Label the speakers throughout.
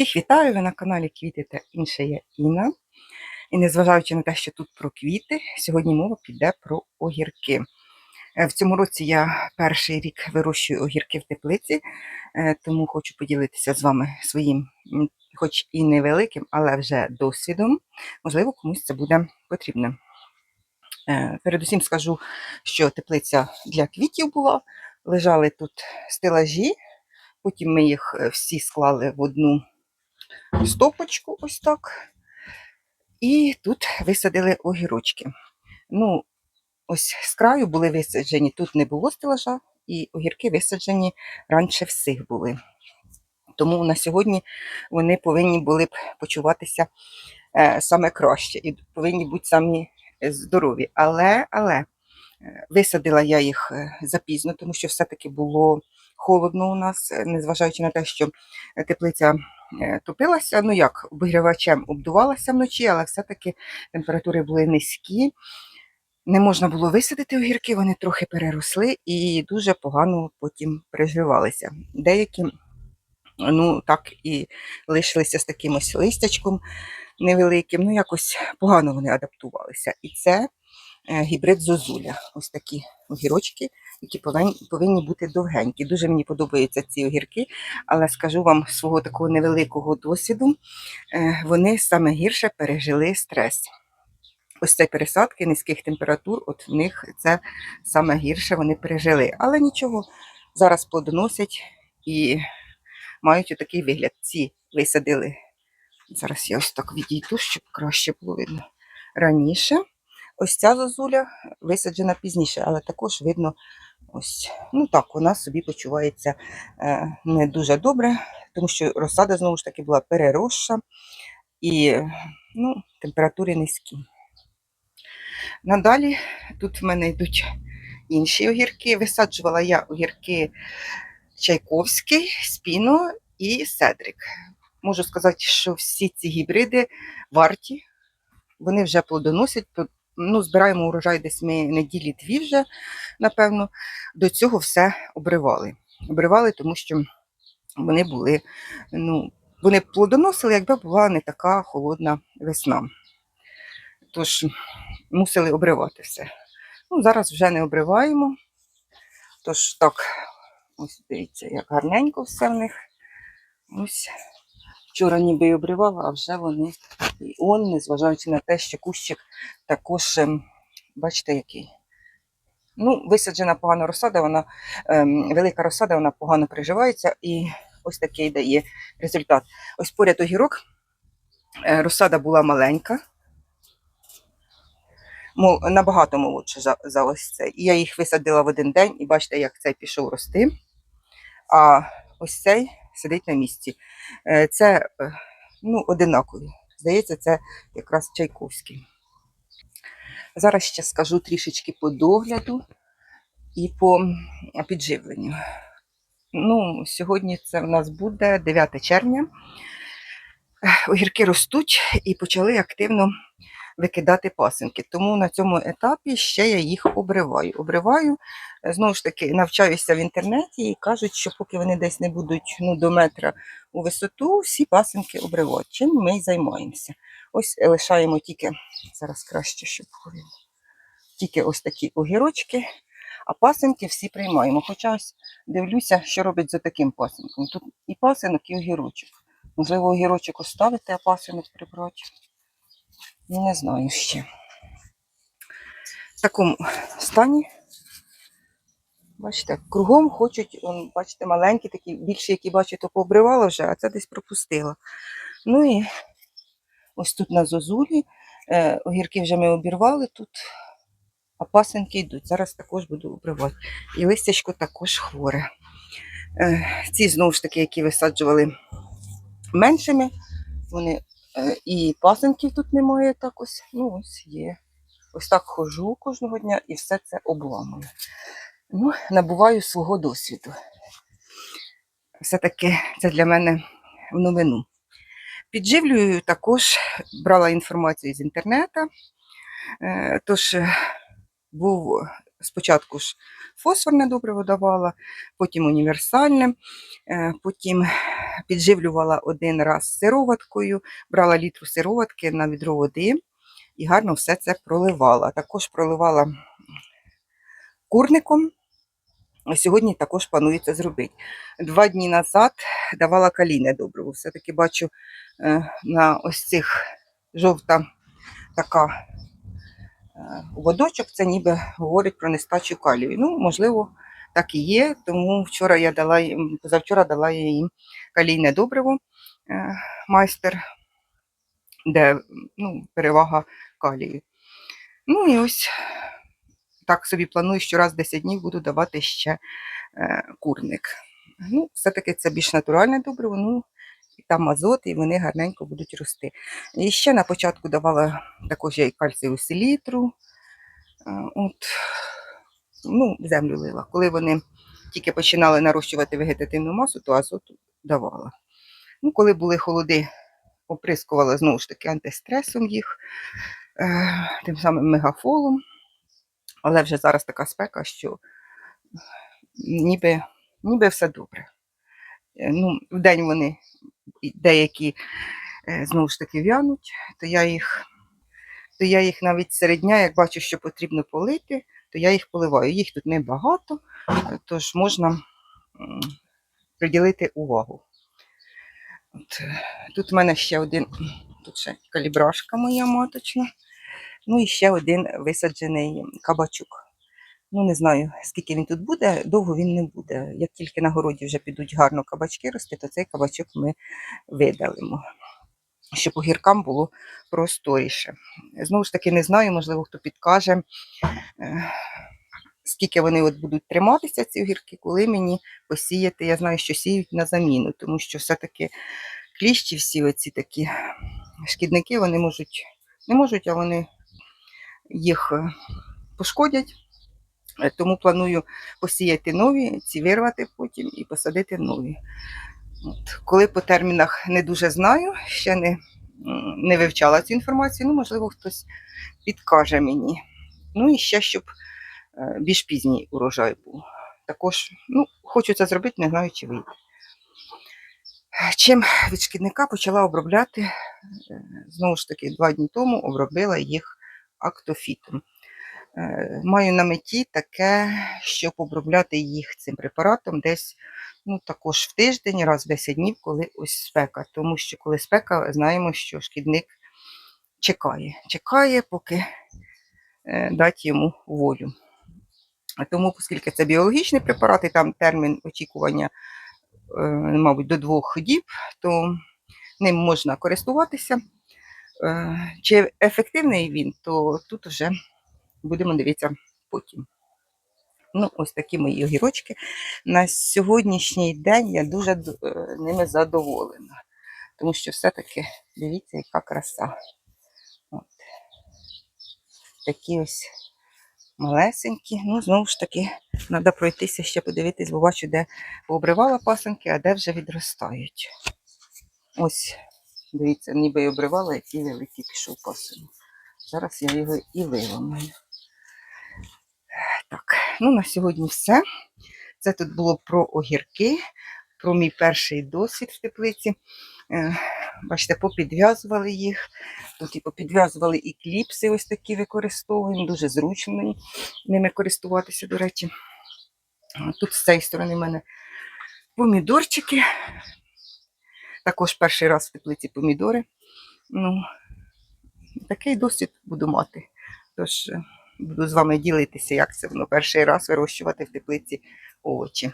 Speaker 1: Всіх вітаю! Ви на каналі Квіти та інше є Інна. І незважаючи на те, що тут про квіти, сьогодні мова піде про огірки. Е, В цьому році я перший рік вирощую огірки в теплиці, е, тому хочу поділитися з вами своїм, хоч і невеликим, але вже досвідом. Можливо, комусь це буде потрібно. Е, Передусім скажу, що теплиця для квітів була. Лежали тут стелажі, потім ми їх всі склали в одну стопочку, ось так. І тут висадили огірочки. Ну, ось з краю були висаджені, тут не було стелажа, і огірки висаджені раніше всіх були. Тому на сьогодні вони повинні були б почуватися е, саме краще і повинні бути самі е, здорові. Але, але е, висадила я їх запізно, тому що все-таки було холодно у нас, незважаючи на те, що теплиця топилася, ну як обігрівачем обдувалася вночі, але все-таки температури були низькі. Не можна було висадити огірки, вони трохи переросли і дуже погано потім приживалися. Деякі ну так і лишилися з таким ось листячком невеликим. Ну, якось погано вони адаптувалися. І це е, гібрид зозуля. Ось такі огірочки, які повинні, бути довгенькі. Дуже мені подобаються ці огірки, але скажу вам свого такого невеликого досвіду, е, вони саме гірше пережили стрес. Ось ці пересадки низьких температур, от в них це саме гірше вони пережили. Але нічого, зараз плодоносять і мають отакий вигляд. Ці висадили. Зараз я ось так відійду, щоб краще було видно. Раніше. Ось ця зозуля висаджена пізніше, але також видно, ось, ну так, вона собі почувається е, не дуже добре, тому що розсада знову ж таки була переросша і ну, температури низькі. Надалі тут в мене йдуть інші огірки. Висаджувала я огірки Чайковський, Спіно і Седрик. Можу сказати, що всі ці гібриди варті, вони вже плодоносять. Ну, збираємо урожай десь ми неділі дві вже, напевно. До цього все обривали. Обривали, тому що вони були, ну, вони плодоносили, якби була не така холодна весна. Тож мусили обривати все. Ну, зараз вже не обриваємо. Тож так, ось дивіться, як гарненько все в них. Ось вчора ніби й обривала, а вже вони і он, незважаючи на те, що кущик також, ем, бачите, який. Ну, висаджена погано розсада, вона ем, велика розсада, вона погано приживається і ось такий дає результат. Ось поряд огірок. е, Розсада була маленька, мол, набагато молодше за, за ось це. І я їх висадила в один день, і бачите, як цей пішов рости. А ось цей сидить на місці. Е, Це е, ну, одинакові. Здається, це якраз Чайковський. Зараз ще скажу трішечки по догляду і по підживленню. Ну, сьогодні це в нас буде 9 червня. Огірки ростуть і почали активно викидати пасинки. Тому на цьому етапі ще я їх обриваю. Обриваю, е, знову ж таки, навчаюся в інтернеті і кажуть, що поки вони десь не будуть ну, до метра у висоту, всі пасинки обривають. Чим ми й займаємося. Ось е, лишаємо тільки, зараз краще, щоб було тільки ось такі огірочки, а пасинки всі приймаємо. Хоча ось дивлюся, що робить за таким пасинком. Тут і пасинок, і огірочок. Можливо, огірочок оставити, а пасинок прибрати. Не знаю ще. В такому стані. Бачите, кругом хочуть, он, бачите, маленькі такі, більші, які бачу, то пообривала вже, а це десь пропустила. Ну і ось тут на зозулі. Е, огірки вже ми обірвали тут, а пасенки йдуть. Зараз також буду обривати. І листячко також хворе. Е, ці знову ж таки, які висаджували меншими, вони І пасенків тут немає так ось. Ну, ось є. Ось так ходжу кожного дня і все це обламую. Ну, набуваю свого досвіду. Все-таки це для мене в новину. Підживлюю також, брала інформацію з інтернету. Е, Тож е, був спочатку ж фосфорне добриво давала, потім універсальне, е, потім підживлювала один раз сироваткою, брала літру сироватки на відро води і гарно все це проливала. Також проливала курником. Сьогодні також планується зробити. Два дні назад давала калійне добриво. Все-таки бачу е, на ось цих жовта така водочок, це ніби говорить про нестачу калію. Ну, можливо, так і є, тому вчора я дала їм, позавчора дала я їм калійне добриво е, майстер, де ну, перевага калію. Ну і ось так собі планую, що раз в 10 днів буду давати ще е, курник. Ну, все-таки це більш натуральне добриво, ну, там азот, і вони гарненько будуть рости. І ще на початку давала також я і кальцію селітру. Е, От, ну, землю лила. Коли вони тільки починали нарощувати вегетативну масу, то азоту давала. Ну, коли були холоди, оприскувала знову ж таки антистресом їх, е, тим самим мегафолом. Але вже зараз така спека, що ніби, ніби все добре. Е, Ну, вдень вони деякі е, знову ж таки в'януть, то я їх, то я їх навіть серед дня, як бачу, що потрібно полити, то я їх поливаю. Їх тут небагато, тож можна приділити увагу. От, е, тут в мене ще один, тут ще калібрашка моя маточна. Ну і ще один висаджений кабачок. Ну, не знаю, скільки він тут буде, довго він не буде. Як тільки на городі вже підуть гарно кабачки рости, то цей кабачок ми видалимо, щоб огіркам було просторіше. Знову ж таки, не знаю, можливо, хто підкаже, е, скільки вони от будуть триматися, ці огірки, коли мені посіяти. Я знаю, що сіють на заміну, тому що все-таки кліщі всі оці такі шкідники, вони можуть, не можуть, а вони їх е, пошкодять. Е, Тому планую посіяти нові, ці вирвати потім і посадити нові. От. Коли по термінах не дуже знаю, ще не, не вивчала цю інформацію, ну, можливо, хтось підкаже мені. Ну і ще, щоб е, більш пізній урожай був. Також ну, хочу це зробити, не знаю, чи вийде. Чим від шкідника почала обробляти, е, знову ж таки, два дні тому обробила їх актофітом. Е, Маю на меті таке, щоб обробляти їх цим препаратом десь ну, також в тиждень, раз в 10 днів, коли ось спека. Тому що коли спека, знаємо, що шкідник чекає. Чекає, поки е, дати йому волю. Тому, оскільки це біологічний препарат, і там термін очікування, е, мабуть, до двох діб, то ним можна користуватися. Чи ефективний він, то тут вже будемо дивитися потім. Ну, ось такі мої огірочки. На сьогоднішній день я дуже е, ними задоволена. Тому що все-таки дивіться, яка краса. От. Такі ось малесенькі. Ну, знову ж таки, треба пройтися ще подивитись, бо бачу, де пообривала пасенки, а де вже відростають. Ось, дивіться, ніби й обривала, який великий пішов пасень. Зараз я його і виламаю. Ну на сьогодні все. Це тут було про огірки, про мій перший досвід в теплиці. Е, Бачите, попідв'язували їх. Тут і попідв'язували і кліпси ось такі використовуємо. Дуже зручно ними користуватися, до речі. Тут з цієї сторони в мене помідорчики. Також перший раз в теплиці помідори. Ну, такий досвід буду мати. Тож е, буду з вами ділитися, як це воно перший раз вирощувати в теплиці овочі.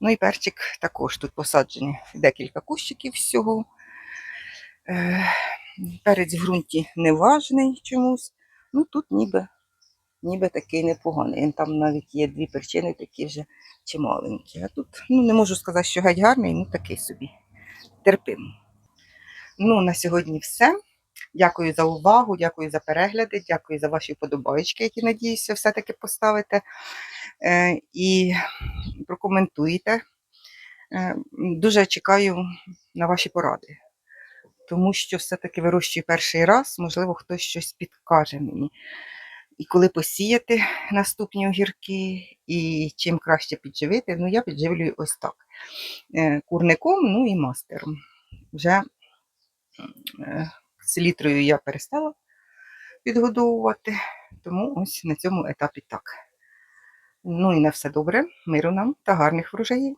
Speaker 1: Ну і перчик також тут посаджені декілька кущиків всього. Е, Перець в ґрунті неважний чомусь. Ну тут ніби, ніби такий непоганий. Там навіть є дві причини, такі вже чималенькі. А тут ну, не можу сказати, що геть гарний, ну такий собі. Терпимо. Ну, на сьогодні все. Дякую за увагу, дякую за перегляди, дякую за ваші вподобайки, які, надіюся, все-таки поставите е, і прокоментуєте. Е, дуже чекаю на ваші поради, тому що все-таки вирощую перший раз, можливо, хтось щось підкаже мені. і коли посіяти наступні огірки, і чим краще підживити, ну я підживлюю ось так. Е, Курником, ну і мастером. Вже селітрою я перестала підгодовувати, тому ось на цьому етапі так. Ну і на все добре, миру нам та гарних врожаїв.